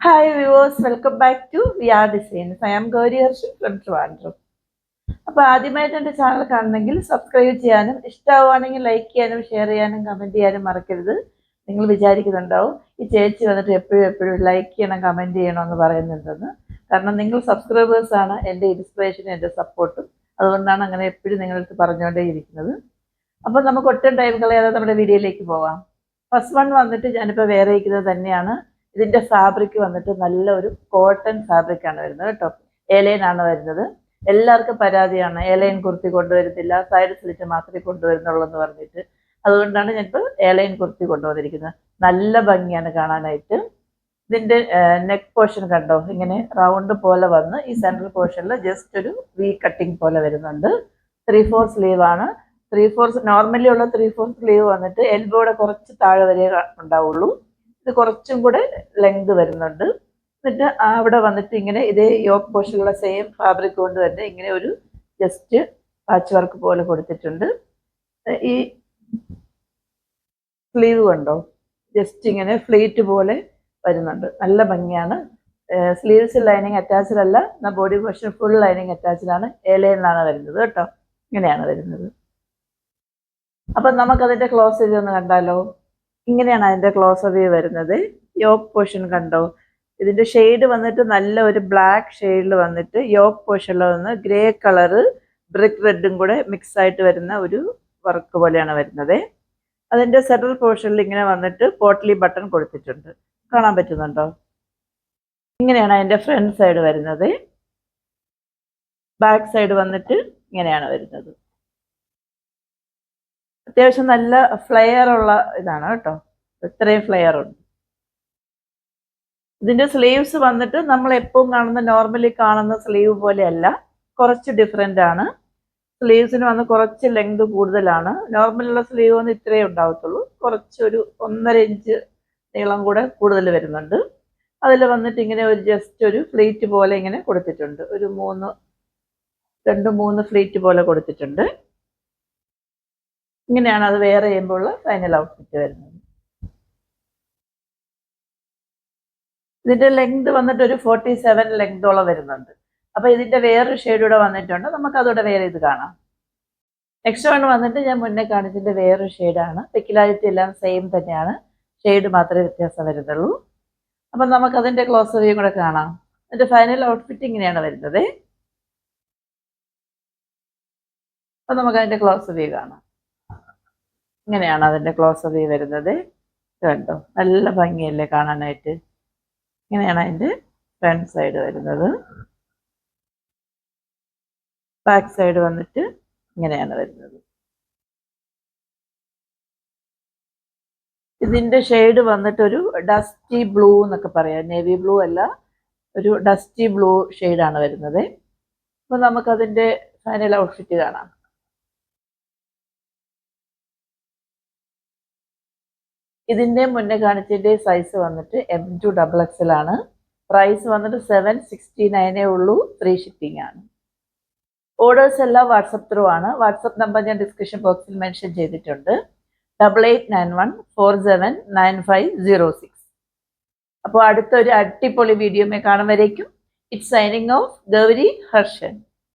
Hi viewers welcome back to V R designs I am Gauri Harshan from Trivandrum അപ്പോൾ ആദ്യമായിട്ട് എന്റെ channel കാണണമെങ്കിൽ subscribe ചെയ്യാനും ഇഷ്ടമാവുകയാണെങ്കിൽ ലൈക്ക് ചെയ്യാനും ഷെയർ ചെയ്യാനും കമന്റ് ചെയ്യാനും മറക്കരുത്. നിങ്ങൾ വിചാരിക്കുന്നുണ്ടാവും ഈ ചേച്ചി വന്നിട്ട് എപ്പോഴും എപ്പോഴും ലൈക്ക് ചെയ്യണം കമന്റ് ചെയ്യണം എന്ന് പറയുന്നുണ്ടെന്ന്. കാരണം നിങ്ങൾ സബ്സ്ക്രൈബേഴ്സാണ് എന്റെ ഇൻസ്പിറേഷനും എന്റെ സപ്പോർട്ടും അതുകൊണ്ടാണ് അങ്ങനെ എപ്പോഴും നിങ്ങളടുത്ത് പറഞ്ഞുകൊണ്ടേ ഇരിക്കുന്നത്. അപ്പോൾ നമുക്ക് ഒട്ടും ടൈം കളയാതെ നമ്മുടെ വീഡിയോയിലേക്ക് പോവാം. ഫസ്റ്റ് വൺ വന്നിട്ട് ഞാനിപ്പോൾ വേറെ ഇരിക്കുന്നത് തന്നെയാണ്. ഇതിന്റെ ഫാബ്രിക് വന്നിട്ട് നല്ല ഒരു കോട്ടൺ ഫാബ്രിക് ആണ് വരുന്നത് കേട്ടോ. ഏലൈനാണ് വരുന്നത്. എല്ലാവർക്കും പരാതിയാണ്. ഏലൈൻ കുർത്തി കൊണ്ടുവരുന്നില്ല. സൈഡ് സ്ലിറ്റ് മാത്രമേ കൊണ്ടുവരുന്നുള്ളൂ എന്ന് പറഞ്ഞിട്ട്. അതുകൊണ്ടാണ് ഞാനിപ്പോൾ ഏലൈൻ കുർത്തി കൊണ്ടുവന്നിരിക്കുന്നത്. നല്ല ഭംഗിയാണ് കാണാനായിട്ട്. ഇതിന്റെ നെക്ക് പോർഷൻ കണ്ടോ? ഇങ്ങനെ റൗണ്ട് പോലെ വന്ന് ഈ സെൻട്രൽ പോർഷനിൽ ജസ്റ്റ് ഒരു വി കട്ടിങ് പോലെ വരുന്നുണ്ട്. ത്രീ ഫോർ സ്ലീവ് ആണ്. ത്രീ ഫോർ നോർമലി ഉള്ള ത്രീ ഫോർ സ്ലീവ് വന്നിട്ട് എൽബോയുടെ കുറച്ച് താഴെ വരെ ഉണ്ടാവുള്ളൂ. ഇത് കുറച്ചും കൂടെ ലെങ്ത് വരുന്നുണ്ട്. എന്നിട്ട് അവിടെ വന്നിട്ട് ഇങ്ങനെ ഇതേ യോക്ക് പോഷനുള്ള സെയിം ഫാബ്രിക് കൊണ്ട് തന്നെ ഇങ്ങനെ ഒരു ജസ്റ്റ് പാച്ച് വർക്ക് പോലെ കൊടുത്തിട്ടുണ്ട്. ഈ സ്ലീവ് കണ്ടോ? ജസ്റ്റ് ഇങ്ങനെ ഫ്ലീറ്റ് പോലെ വരുന്നുണ്ട്. നല്ല ഭംഗിയാണ്. സ്ലീവ്സ് ലൈനിങ് അറ്റാച്ച്ഡ് അല്ല എന്നാൽ body portion full lining attached ആണ്. ഏലയിലാണ് വരുന്നത് കേട്ടോ. ഇങ്ങനെയാണ് വരുന്നത്. അപ്പം നമുക്കതിന്റെ ക്ലോസ് ചെയ്തൊന്ന് കണ്ടാലോ? ഇങ്ങനെയാണ് അതിന്റെ ക്ലോസ് വ്യൂ വരുന്നത്. യോക്ക് പോർഷൻ കണ്ടോ? ഇതിന്റെ ഷെയ്ഡ് വന്നിട്ട് നല്ല ഒരു ബ്ലാക്ക് ഷെയ്ഡിൽ വന്നിട്ട് യോക്ക് പോർഷനിൽ വന്ന് ഗ്രേ കളറ് ബ്രിക്ക് റെഡും കൂടെ മിക്സ് ആയിട്ട് വരുന്ന ഒരു വർക്ക് പോലെയാണ് വരുന്നത്. അതിന്റെ സെൻട്രൽ പോർഷനിൽ ഇങ്ങനെ വന്നിട്ട് പോട്ട്ലി ബട്ടൺ കൊടുത്തിട്ടുണ്ട്. കാണാൻ പറ്റുന്നുണ്ടോ? ഇങ്ങനെയാണ് അതിന്റെ ഫ്രണ്ട് സൈഡ് വരുന്നത്. ബാക്ക് സൈഡ് വന്നിട്ട് ഇങ്ങനെയാണ് വരുന്നത്. അത്യാവശ്യം നല്ല ഫ്ലെയർ ഉള്ള ഇതാണ് കേട്ടോ. ഇത്രയും ഫ്ലെയർ ഉണ്ട്. ഇതിന്റെ സ്ലീവ്സ് വന്നിട്ട് നമ്മൾ എപ്പോഴും കാണുന്ന നോർമലി കാണുന്ന സ്ലീവ് പോലെയല്ല. കുറച്ച് ഡിഫറെന്റ് ആണ്. സ്ലീവ്സിന് വന്ന് കുറച്ച് ലെങ്ത് കൂടുതലാണ്. നോർമലുള്ള സ്ലീവ് വന്ന് ഇത്രയേ ഉണ്ടാവത്തുള്ളൂ. കുറച്ചൊരു ഒന്നര ഇഞ്ച് നീളം കൂടെ കൂടുതൽ വരുന്നുണ്ട്. അതിൽ വന്നിട്ട് ഇങ്ങനെ ഒരു ജസ്റ്റ് ഒരു ഫ്ലീറ്റ് പോലെ ഇങ്ങനെ കൊടുത്തിട്ടുണ്ട്. ഒരു മൂന്ന് രണ്ട് മൂന്ന് ഫ്ലീറ്റ് പോലെ കൊടുത്തിട്ടുണ്ട്. ഇങ്ങനെയാണ് അത് വേറെ ചെയ്യുമ്പോൾ ഫൈനൽ ഔട്ട്ഫിറ്റ് വരുന്നത്. ഇതിന്റെ ലെങ്ത് വന്നിട്ട് ഒരു ഫോർട്ടി സെവൻ ലെങ്തോളം വരുന്നുണ്ട്. അപ്പൊ ഇതിന്റെ വേറൊരു ഷെയ്ഡ് കൂടെ വന്നിട്ടുണ്ട്. നമുക്ക് അതോടെ വേറെ ഇത് കാണാം. നെക്സ്റ്റ് വൺ വന്നിട്ട് ഞാൻ മുന്നേ കാണിച്ചതിന്റെ വേറൊരു ഷെയ്ഡാണ് പെക്കിലാരിറ്റി എല്ലാം സെയിം തന്നെയാണ്. ഷെയ്ഡ് മാത്രമേ വ്യത്യാസം വരുന്നുള്ളൂ. അപ്പൊ നമുക്ക് അതിന്റെ ക്ലോസ് വ്യൂ കൂടെ കാണാം. അതിന്റെ ഫൈനൽ ഔട്ട്ഫിറ്റ് ഇങ്ങനെയാണ് വരുന്നത്. അപ്പൊ നമുക്ക് അതിന്റെ ക്ലോസ് വ്യൂ കാണാം. ഇങ്ങനെയാണ് അതിന്റെ ക്ലോസ് വ്യൂ വരുന്നത്. കണ്ടോ? നല്ല ഭംഗിയല്ലേ കാണാനായിട്ട്? ഇങ്ങനെയാണ് അതിന്റെ ഫ്രണ്ട് സൈഡ് വരുന്നത്. ബാക്ക് സൈഡ് വന്നിട്ട് ഇങ്ങനെയാണ് വരുന്നത്. ഇതിന്റെ ഷെയ്ഡ് വന്നിട്ട് ഒരു ഡസ്റ്റി ബ്ലൂ എന്നൊക്കെ പറയാം. നേവി ബ്ലൂ അല്ല ഒരു ഡസ്റ്റി ബ്ലൂ ഷെയ്ഡാണ് വരുന്നത്. അപ്പോൾ നമുക്കതിന്റെ ഫൈനൽ ഔട്ട്ഫിറ്റ് കാണാം. ഇതിന്റെ മുന്നേ കാണിച്ചതിന്റെ സൈസ് വന്നിട്ട് എം ടു ഡബിൾ എക്സൽ ആണ്. പ്രൈസ് വന്നിട്ട് സെവൻ സിക്സ്റ്റി നയനേ ഉള്ളൂ. ഫ്രീ ഷിപ്പിംഗ് ആണ്. ഓർഡേഴ്സ് എല്ലാം വാട്സപ്പ് ത്രൂ ആണ്. വാട്സപ്പ് നമ്പർ ഞാൻ ഡിസ്ക്രിപ്ഷൻ ബോക്സിൽ മെൻഷൻ ചെയ്തിട്ടുണ്ട്. Double eight nine one four seven nine five zero six അപ്പോൾ അടുത്തൊരു അടിപൊളി video കാണുമ്പോഴേക്കും it's signing off Gauri Harshan.